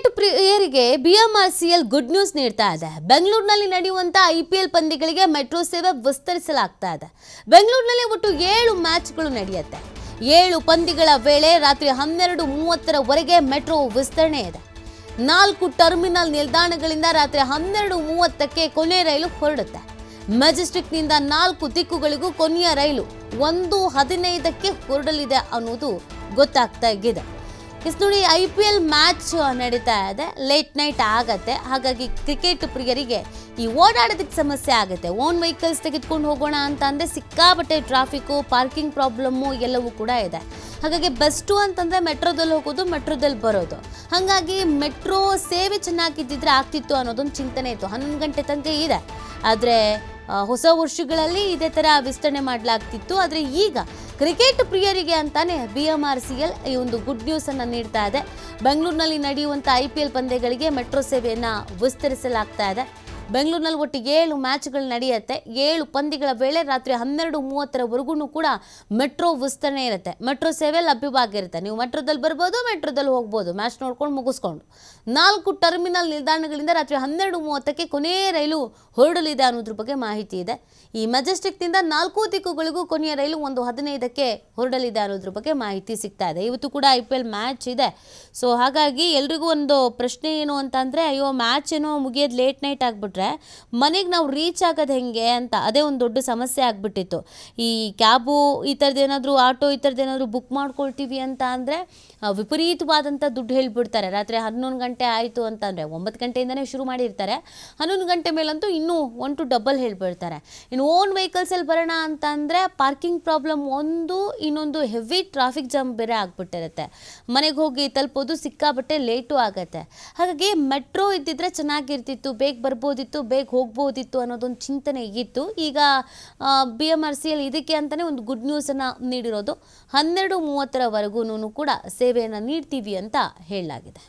Cricket ಪ್ರಿಯರಿಗೆ BMRCL good news ನೀಡ್ತಾ ಇದೆ. ಬೆಂಗಳೂರಿನಲ್ಲಿ ನಡೆಯುವಂತ ಐಪಿಎಲ್ ಪಂದ್ಯಗಳಿಗೆ ಮೆಟ್ರೋ ಸೇವೆ ವಿಸ್ತರಿಸಲಾಗ್ತಾ ಇದೆ. ಬೆಂಗಳೂರಿನಲ್ಲಿ ಒಟ್ಟು ಏಳು ಮ್ಯಾಚ್ಗಳು ನಡೆಯುತ್ತೆ. ಏಳು ಪಂದ್ಯಗಳ ವೇಳೆ ರಾತ್ರಿ ಹನ್ನೆರಡು ಮೂವತ್ತರವರೆಗೆ ಮೆಟ್ರೋ ವಿಸ್ತರಣೆ ಇದೆ. ನಾಲ್ಕು ಟರ್ಮಿನಲ್ ನಿಲ್ದಾಣಗಳಿಂದ ರಾತ್ರಿ ಹನ್ನೆರಡು ಮೂವತ್ತಕ್ಕೆ ಕೊನೆ ರೈಲು ಹೊರಡುತ್ತೆ. ಮೆಜೆಸ್ಟಿಕ್ನಿಂದ ನಾಲ್ಕು ದಿಕ್ಕುಗಳಿಗೂ ಕೊನೆಯ ರೈಲು ಒಂದು ಹದಿನೈದಕ್ಕೆ ಹೊರಡಲಿದೆ ಅನ್ನೋದು ಗೊತ್ತಾಗ್ತಾ ಇದೆ. ಎಸ್ ನೋಡಿ ಐ ಪಿ ಎಲ್ ಮ್ಯಾಚ್ ನಡೀತಾ ಇದೆ. ಲೇಟ್ ನೈಟ್ ಆಗತ್ತೆ. ಹಾಗಾಗಿ ಕ್ರಿಕೆಟ್ ಪ್ರಿಯರಿಗೆ ಈ ಓಡಾಡೋದಕ್ಕೆ ಸಮಸ್ಯೆ ಆಗುತ್ತೆ. ಓನ್ ವೆಹಿಕಲ್ಸ್ ತೆಗೆದುಕೊಂಡು ಹೋಗೋಣ ಅಂತ ಅಂದರೆ ಸಿಕ್ಕಾಬಟ್ಟೆ ಟ್ರಾಫಿಕ್ಕು ಪಾರ್ಕಿಂಗ್ ಪ್ರಾಬ್ಲಮ್ಮು ಎಲ್ಲವೂ ಕೂಡ ಇದೆ. ಹಾಗಾಗಿ ಬೆಸ್ಟು ಅಂತಂದರೆ ಮೆಟ್ರೋದಲ್ಲಿ ಹೋಗೋದು, ಮೆಟ್ರೋದಲ್ಲಿ ಬರೋದು. ಹಾಗಾಗಿ ಮೆಟ್ರೋ ಸೇವೆ ಚೆನ್ನಾಗಿದ್ದಿದ್ರೆ ಆಗ್ತಿತ್ತು ಅನ್ನೋದೊಂದು ಚಿಂತನೆ ಇತ್ತು. ಹನ್ನೊಂದು ಗಂಟೆ ತನಕ ಇದೆ. ಆದರೆ ಹೊಸ ವರ್ಷಗಳಲ್ಲಿ ಇದೇ ಥರ ವಿಸ್ತರಣೆ ಮಾಡಲಾಗ್ತಿತ್ತು. ಆದರೆ ಈಗ ಕ್ರಿಕೆಟ್ ಪ್ರಿಯರಿಗೆ ಅಂತಾನೆ B M R C L ಈ ಒಂದು ಗುಡ್ ನ್ಯೂಸನ್ನು ನೀಡ್ತಾ ಇದೆ. ಬೆಂಗಳೂರಿನಲ್ಲಿ ನಡೆಯುವಂಥ ಐ ಪಿ ಎಲ್ ಪಂದ್ಯಗಳಿಗೆ ಮೆಟ್ರೋ ಸೇವೆಯನ್ನು ವಿಸ್ತರಿಸಲಾಗ್ತಾ ಇದೆ. ಬೆಂಗಳೂರಿನಲ್ಲಿ ಒಟ್ಟು ಏಳು ಮ್ಯಾಚ್ಗಳು ನಡೆಯುತ್ತೆ. ಏಳು ಪಂದ್ಯಗಳ ವೇಳೆ ರಾತ್ರಿ ಹನ್ನೆರಡು ಮೂವತ್ತರವರೆಗೂ ಕೂಡ ಮೆಟ್ರೋ ವಿಸ್ತರಣೆ ಇರುತ್ತೆ. ಮೆಟ್ರೋ ಸೇವೆ ಲಭ್ಯವಾಗಿರುತ್ತೆ ನೀವು ಮೆಟ್ರೋದಲ್ಲಿ ಬರ್ಬೋದು, ಮೆಟ್ರೋದಲ್ಲಿ ಹೋಗ್ಬೋದು. ಮ್ಯಾಚ್ ನೋಡ್ಕೊಂಡು ಮುಗಿಸ್ಕೊಂಡು. ನಾಲ್ಕು ಟರ್ಮಿನಲ್ ನಿಲ್ದಾಣಗಳಿಂದ ರಾತ್ರಿ ಹನ್ನೆರಡು ಮೂವತ್ತಕ್ಕೆ ಕೊನೆಯ ರೈಲು ಹೊರಡಲಿದೆ ಅನ್ನೋದ್ರ ಬಗ್ಗೆ ಮಾಹಿತಿ ಇದೆ. ಈ ಮೆಜೆಸ್ಟಿಕ್ನಿಂದ ನಾಲ್ಕು ದಿಕ್ಕುಗಳಿಗೂ ಕೊನೆಯ ರೈಲು ಒಂದು ಹದಿನೈದಕ್ಕೆ ಹೊರಡಲಿದೆ ಅನ್ನೋದ್ರ ಬಗ್ಗೆ ಮಾಹಿತಿ ಸಿಗ್ತಾ ಇದೆ. ಇವತ್ತು ಕೂಡ ಐ ಪಿ ಎಲ್ ಮ್ಯಾಚ್ ಇದೆ. ಸೊ ಹಾಗಾಗಿ ಎಲ್ರಿಗೂ ಒಂದು ಪ್ರಶ್ನೆ ಏನು ಅಂತ ಅಂದರೆ, ಅಯ್ಯೋ, ಮ್ಯಾಚ್ ಏನೋ ಮುಗಿಯೋದು ಲೇಟ್ ನೈಟ್ ಆಗಿಬಿಟ್ರೆ. ಮನೆಗೆ ನಾವು ರೀಚ್ ಆಗೋದು ಹೆಂಗೆ ಅಂತ ಅದೇ ಒಂದು ದೊಡ್ಡ ಸಮಸ್ಯೆ ಆಗಿಬಿಟ್ಟಿತ್ತು. ಈ ಕ್ಯಾಬು ಈ ಥರದ್ದು ಏನಾದರೂ ಆಟೋ ಈ ಥರದ್ದು ಏನಾದರೂ ಬುಕ್ ಮಾಡ್ಕೊಳ್ತೀವಿ ಅಂತ ಅಂದರೆ ವಿಪರೀತವಾದಂಥ ದುಡ್ಡು ಹೇಳಿಬಿಡ್ತಾರೆ. ರಾತ್ರಿ ಹನ್ನೊಂದು ಗಂಟೆ ಆಯಿತು ಅಂತಂದರೆ ಒಂಬತ್ತು ಗಂಟೆಯಿಂದನೇ ಶುರು ಮಾಡಿರ್ತಾರೆ. ಹನ್ನೊಂದು ಗಂಟೆ ಮೇಲಂತೂ ಇನ್ನೂ ಒನ್ ಟು ಡಬಲ್ ಹೇಳಿಬಿಡ್ತಾರೆ. ಇನ್ನು ಓನ್ ವೆಹಿಕಲ್ಸಲ್ಲಿ ಬರೋಣ ಅಂತ ಅಂದರೆ ಪಾರ್ಕಿಂಗ್ ಪ್ರಾಬ್ಲಮ್ ಒಂದು, ಇನ್ನೊಂದು ಹೆವಿ ಟ್ರಾಫಿಕ್ ಜಾಮ್ ಬೇರೆ ಆಗಿಬಿಟ್ಟಿರುತ್ತೆ. ಮನೆಗೆ ಹೋಗಿ ತಲುಪೋದು ಸಿಕ್ಕಾಬಟ್ಟೆ ಲೇಟು ಆಗುತ್ತೆ. ಹಾಗಾಗಿ ಮೆಟ್ರೋ ಇದ್ದಿದ್ರೆ ಚೆನ್ನಾಗಿರ್ತಿತ್ತು, ಬೇಗ ಬರ್ಬೋದಿತ್ತು. ಬೇಗ ಹೋಗ್ಬೋದಿತ್ತು ಅನ್ನೋದೊಂದು ಚಿಂತನೆ ಇತ್ತು. ಈಗ B M R C L ಇದಕ್ಕೆ ಅಂತಲೇ ಒಂದು ಗುಡ್ ನ್ಯೂಸನ್ನು ನೀಡಿರೋದು. ಹನ್ನೆರಡು ಮೂವತ್ತರವರೆಗೂ ಕೂಡ ಸೇವೆಯನ್ನು ನೀಡ್ತೀವಿ ಅಂತ ಹೇಳಲಾಗಿದೆ.